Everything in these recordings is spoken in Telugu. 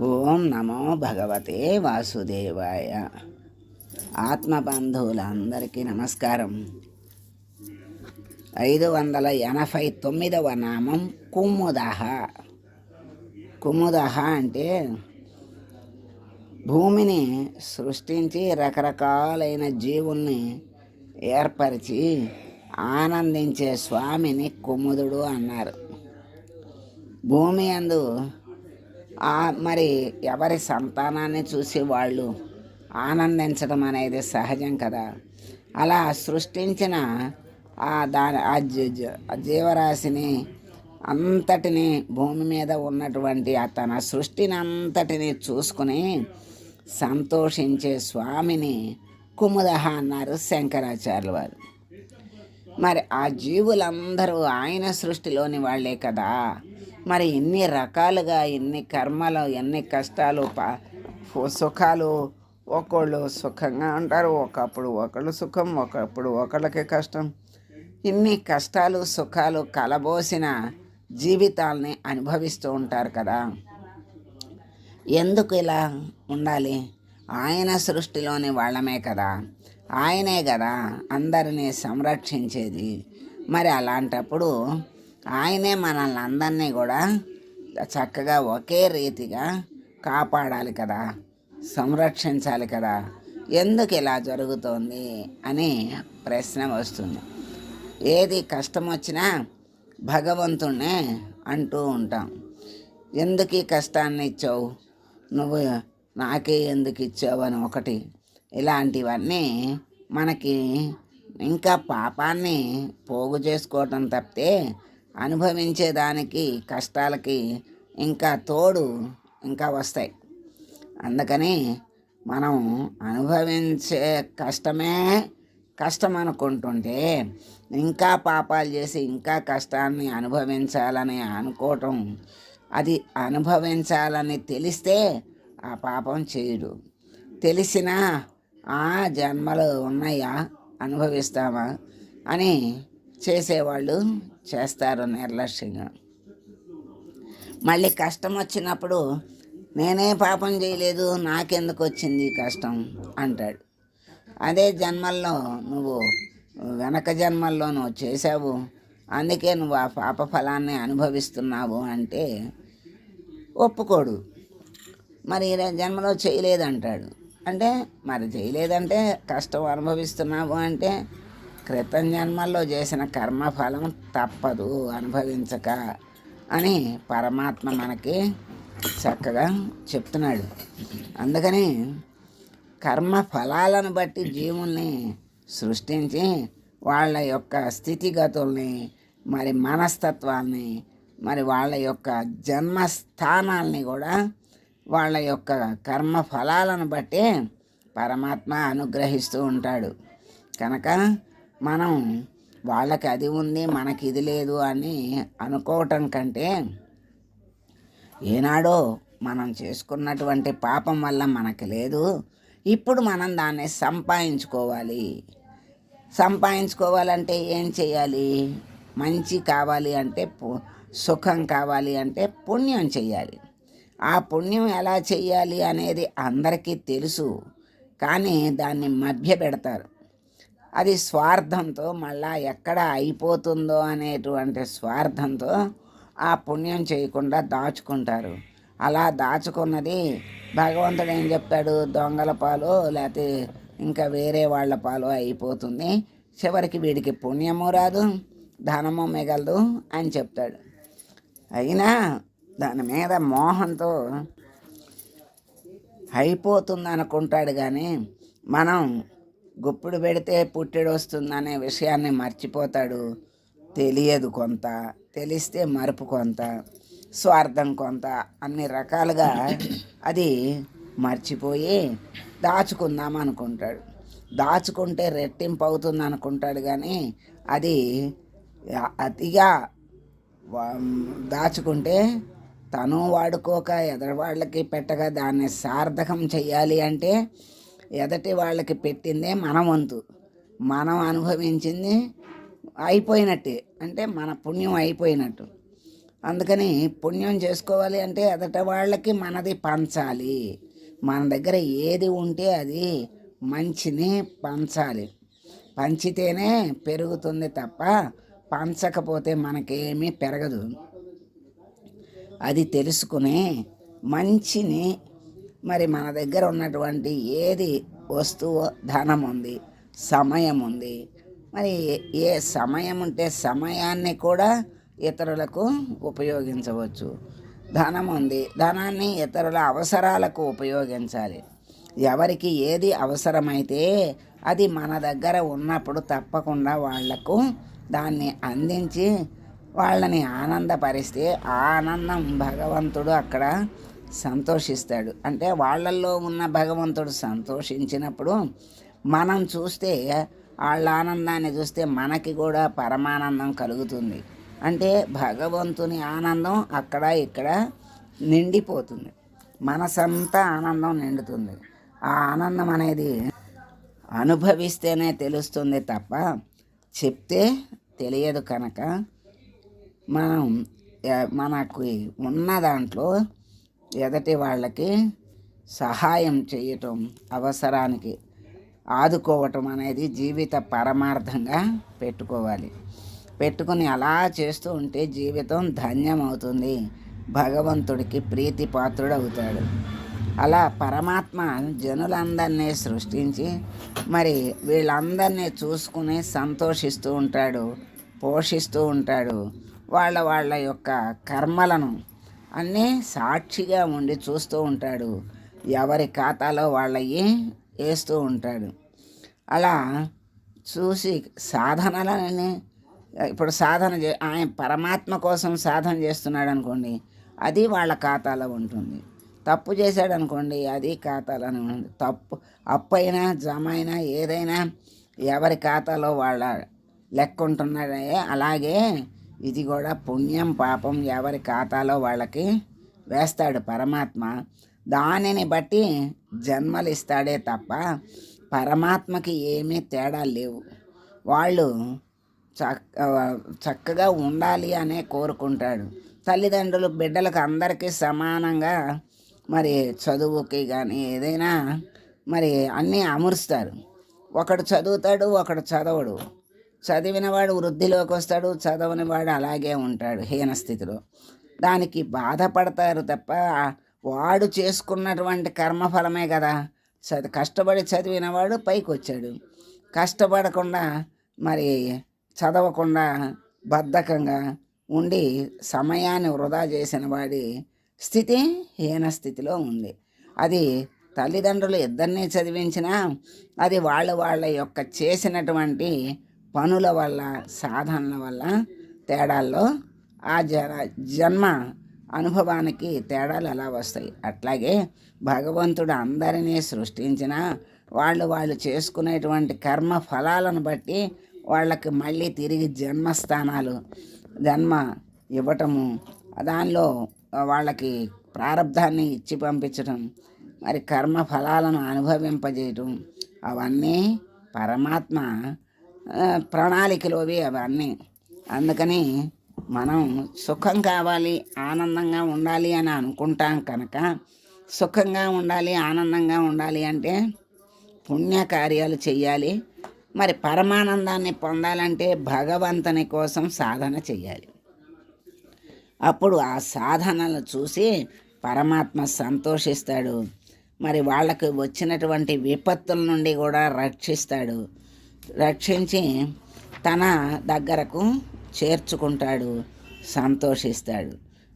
ఓం నమో భగవతే వాసుదేవాయ. ఆత్మబంధువులందరికీ నమస్కారం. ఐదు వందల ఎనభై తొమ్మిదవ నామం కుముదహ కుముదహ అంటే భూమిని సృష్టించి రకరకాలైన జీవుల్ని ఏర్పరిచి ఆనందించే స్వామిని కుముదుడు అన్నారు. భూమి అందు మరి ఎవరి సంతానాన్ని చూసి వాళ్ళు ఆనందించడం అనేది సహజం కదా. అలా సృష్టించిన ఆ దాని ఆ జీవరాశిని అంతటిని భూమి మీద ఉన్నటువంటి ఆ తన సృష్టిని అంతటిని చూసుకుని సంతోషించే స్వామిని కుముదహ అన్నారు శంకరాచార్యుల వారు. మరి ఆ జీవులందరూ ఆయన సృష్టిలోని వాళ్ళే కదా. మరి ఎన్ని రకాలుగా ఎన్ని కర్మలు ఎన్ని కష్టాలు పా- సుఖాలు ఒకళ్ళు సుఖంగా ఉంటారు ఒకప్పుడు ఒకళ్ళు సుఖం ఒకప్పుడు ఒకళ్ళకి కష్టం. ఇన్ని కష్టాలు సుఖాలు కలబోసిన జీవితాల్ని అనుభవిస్తూ ఉంటారు కదా. ఎందుకు ఇలా ఉండాలి? ఆయన సృష్టిలోని వాళ్ళమే కదా. ఆయనే కదా అందరినీ సంరక్షించేది. మరి అలాంటప్పుడు ఆయనే మనల్ని అందరినీ కూడా చక్కగా ఒకే రీతిగా కాపాడాలి కదా సంరక్షించాలి కదా. ఎందుకు ఇలా జరుగుతోంది అని ప్రశ్న వస్తుంది. ఏది కష్టం వచ్చినా భగవంతుణ్ణే అంటూ ఉంటాం. ఎందుకు ఈ కష్టాన్ని ఇచ్చావు? నువ్వు నాకే ఎందుకు ఇచ్చావు అని ఒకటి. ఇలాంటివన్నీ మనకి ఇంకా పాపాన్ని పోగు చేసుకోవటం తప్పితే అనుభవించేదానికి కష్టాలకి ఇంకా తోడు ఇంకా వస్తాయి. అందుకని మనం అనుభవించే కష్టమే కష్టం అనుకుంటుంటే ఇంకా పాపాలు చేసి ఇంకా కష్టాన్ని అనుభవించాలని అనుకోవటం అది అనుభవించాలని తెలిస్తే ఆ పాపం చేయడు. తెలిసినా ఆ జన్మలు ఉన్నాయా? అనుభవిస్తామా? అని చేసేవాళ్ళు చేస్తారు నిర్లక్ష్యంగా. మళ్ళీ కష్టం వచ్చినప్పుడు నేనే పాపం చేయలేదు నాకెందుకు వచ్చింది కష్టం అంటాడు. అదే జన్మల్లో నువ్వు వెనక జన్మల్లో నువ్వు చేసావు అందుకే నువ్వు ఆ పాప ఫలాన్ని అనుభవిస్తున్నావు అంటే ఒప్పుకోడు. మరి జన్మలో చేయలేదంటాడు. అంటే మరి చేయలేదంటే కష్టం అనుభవిస్తున్నావు అంటే క్రితం జన్మల్లో చేసిన కర్మఫలం తప్పదు అనుభవించక అని పరమాత్మ మనకి చక్కగా చెప్తున్నాడు. అందుకని కర్మ ఫలాలను బట్టి జీవుల్ని సృష్టించి వాళ్ళ యొక్క స్థితిగతుల్ని మరి మనస్తత్వాల్ని మరి వాళ్ళ యొక్క జన్మస్థానాల్ని కూడా వాళ్ళ యొక్క కర్మ ఫలాలను బట్టి పరమాత్మ అనుగ్రహిస్తూ ఉంటాడు. కనుక మనం వాళ్ళకి అది ఉంది మనకి ఇది లేదు అని అనుకోవటం కంటే ఏనాడో మనం చేసుకున్నటువంటి పాపం వల్ల మనకు లేదు. ఇప్పుడు మనం దాన్ని సంపాదించుకోవాలి. సంపాదించుకోవాలంటే ఏం చేయాలి? మంచి కావాలి అంటే పు- సుఖం కావాలి అంటే పుణ్యం చేయాలి. ఆ పుణ్యం ఎలా చేయాలి అనేది అందరికీ తెలుసు. కానీ దాన్ని మభ్య పెడతారు అది స్వార్థంతో మళ్ళా ఎక్కడ అయిపోతుందో అనేటువంటి స్వార్థంతో ఆ పుణ్యం చేయకుండా దాచుకుంటారు. అలా దాచుకున్నది భగవంతుడు ఏం చెప్తాడు? దొంగల పాలు లేకపోతే ఇంకా వేరే వాళ్ళ పాలు అయిపోతుంది. చివరికి వీడికి పుణ్యము రాదు ధనము మిగలదు అని చెప్తాడు. అయినా దాని మీద మోహంతో అయిపోతుంది అనుకుంటాడు కానీ మనం గుప్పుడు పెడితే పుట్టెడు వస్తుందనే విషయాన్ని మర్చిపోతాడు. తెలియదు కొంత తెలిస్తే మరుపు కొంత స్వార్థం కొంత అన్ని రకాలుగా అది మర్చిపోయి దాచుకుందాం అనుకుంటాడు. దాచుకుంటే రెట్టింపు అవుతుంది అనుకుంటాడు కానీ అది అతిగా దాచుకుంటే తను వాడుకోక ఎదరవాళ్ళకి పెట్టగా దాన్ని సార్థకం చేయాలి అంటే ఎదటి వాళ్ళకి పెట్టిందే మన వంతు మనం అనుభవించింది అయిపోయినట్టే. అంటే మన పుణ్యం అయిపోయినట్టు. అందుకని పుణ్యం చేసుకోవాలి అంటే ఎదట వాళ్ళకి మనది పంచాలి. మన దగ్గర ఏది ఉంటే అది మంచిని పంచాలి. పంచితేనే పెరుగుతుంది తప్ప పంచకపోతే మనకేమీ పెరగదు. అది తెలుసుకుని మంచిని మరి మన దగ్గర ఉన్నటువంటి ఏది వస్తువు ధనం ఉంది సమయం ఉంది మరి ఏ సమయం ఉంటే సమయాన్ని కూడా ఇతరులకు ఉపయోగించవచ్చు. ధనం ఉంది ధనాన్ని ఇతరుల అవసరాలకు ఉపయోగించాలి. ఎవరికి ఏది అవసరమైతే అది మన దగ్గర ఉన్నప్పుడు తప్పకుండా వాళ్ళకు దాన్ని అందించి వాళ్ళని ఆనందపరిస్తే ఆ ఆనందం భగవంతుడు అక్కడ సంతోషిస్తాడు. అంటే వాళ్ళల్లో ఉన్న భగవంతుడు సంతోషించినప్పుడు మనం చూస్తే వాళ్ళ ఆనందాన్ని చూస్తే మనకి కూడా పరమానందం కలుగుతుంది. అంటే భగవంతుని ఆనందం అక్కడ ఇక్కడ నిండిపోతుంది. మనసంతా ఆనందం నిండుతుంది. ఆ ఆనందం అనేది అనుభవిస్తేనే తెలుస్తుంది తప్ప చెప్తే తెలియదు కనుక మనం మనకు ఉన్న దాంట్లో ఎదటి వాళ్ళకి సహాయం చేయటం అవసరానికి ఆదుకోవటం అనేది జీవిత పరమార్థంగా పెట్టుకోవాలి. పెట్టుకుని అలా చేస్తూ ఉంటే జీవితం ధన్యమవుతుంది. భగవంతుడికి ప్రీతి అవుతాడు అలా పరమాత్మ జనులందరినీ సృష్టించి మరి వీళ్ళందరినీ చూసుకుని సంతోషిస్తూ ఉంటాడు పోషిస్తూ ఉంటాడు. వాళ్ళ వాళ్ళ యొక్క కర్మలను అన్నీ సాక్షిగా ఉండి చూస్తూ ఉంటాడు. ఎవరి ఖాతాలో వాళ్ళవి వేస్తూ ఉంటాడు. అలా చూసి సాధనలని ఇప్పుడు సాధన చే ఆయన పరమాత్మ కోసం సాధన చేస్తున్నాడు అనుకోండి అది వాళ్ళ ఖాతాలో ఉంటుంది. తప్పు చేశాడు అనుకోండి అది ఖాతాలోనే ఉంటుంది. తప్పు అప్పైనా జమ అయినా ఏదైనా ఎవరి ఖాతాలో వాళ్ళ లెక్క ఉంటున్నాడే అలాగే ఇది కూడా పుణ్యం పాపం ఎవరి ఖాతాలో వాళ్ళకి వేస్తాడు పరమాత్మ. దానిని బట్టి జన్మలు ఇస్తాడే తప్ప పరమాత్మకి ఏమీ తేడా లేవు. వాళ్ళు చక్కగా ఉండాలి అనే కోరుకుంటాడు. తల్లిదండ్రులు బిడ్డలకు అందరికీ సమానంగా మరి చదువుకి కానీ ఏదైనా మరి అన్నీ అమరుస్తారు. ఒకడు చదువుతాడు ఒకడు చదవడు. చదివినవాడు వృద్ధిలోకి వస్తాడు చదవని వాడు అలాగే ఉంటాడు హీన స్థితిలో. దానికి బాధపడతారు తప్ప వాడు చేసుకున్నటువంటి కర్మఫలమే కదా. చది కష్టపడి చదివినవాడు పైకి వచ్చాడు కష్టపడకుండా మరి చదవకుండా బద్ధకంగా ఉండి సమయాన్ని వృధా చేసిన వాడి స్థితి హీన స్థితిలో ఉంది. అది తల్లిదండ్రులు ఇద్దరినీ చదివించినా అది వాళ్ళు వాళ్ళ యొక్క చేసినటువంటి పనుల వల్ల సాధనల వల్ల తేడాల్లో ఆ జ జన్మ అనుభవానికి తేడాలు ఎలా వస్తాయి? అట్లాగే భగవంతుడు అందరినీ సృష్టించిన వాళ్ళు వాళ్ళు చేసుకునేటువంటి కర్మ ఫలాలను బట్టి వాళ్ళకి మళ్ళీ తిరిగి జన్మస్థానాలు జన్మ ఇవ్వటము దానిలో వాళ్ళకి ప్రారంధాన్ని ఇచ్చి పంపించడం మరి కర్మ ఫలాలను అనుభవింపజేయటం అవన్నీ పరమాత్మ ప్రణాళికలోవి అవన్నీ. అందుకని మనం సుఖం కావాలి ఆనందంగా ఉండాలి అని అనుకుంటాం కనుక సుఖంగా ఉండాలి ఆనందంగా ఉండాలి అంటే పుణ్యకార్యాలు చేయాలి మరి పరమానందాన్ని పొందాలంటే భగవంతుని కోసం సాధన చేయాలి అప్పుడు ఆ సాధనలు చూసి పరమాత్మ సంతోషిస్తాడు. మరి వాళ్ళకు వచ్చినటువంటి విపత్తుల నుండి కూడా రక్షిస్తాడు. రక్షించి తన దగ్గరకు చేర్చుకుంటాడు సంతోషిస్తాడు.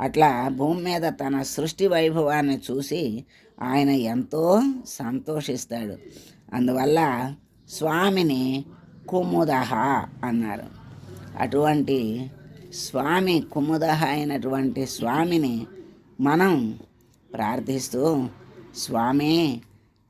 అట్లా భూమి మీద తన సృష్టి వైభవాన్ని చూసి ఆయన ఎంతో సంతోషిస్తాడు. అందువల్ల స్వామిని కుముదహ అన్నారు. అటువంటి స్వామి కుముదహ అయినటువంటి స్వామిని మనం ప్రార్థిస్తూ స్వామి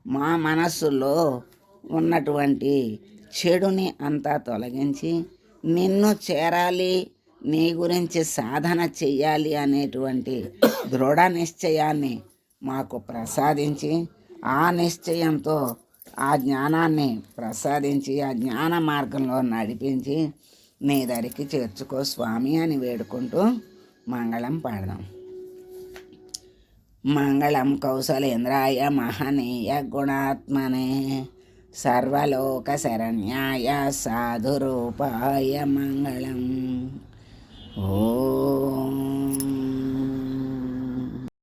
మా మనస్సులో ఉన్నటువంటి చెడుని అంతా తొలగించి నిన్ను చేరాలి నీ గురించి సాధన చెయ్యాలి అనేటువంటి దృఢ నిశ్చయాన్ని మాకు ప్రసాదించి ఆ నిశ్చయంతో ఆ జ్ఞానాన్ని ప్రసాదించి ఆ జ్ఞాన మార్గంలో నడిపించి నీ దరికి చేర్చుకో స్వామి అని వేడుకుంటూ మంగళం పాడదాం. మంగళం కౌశలేంద్రాయ మహనీయ గుణాత్మనే सर्वलोकशरण्याय साधुरूपाय मङ्गलम् ओ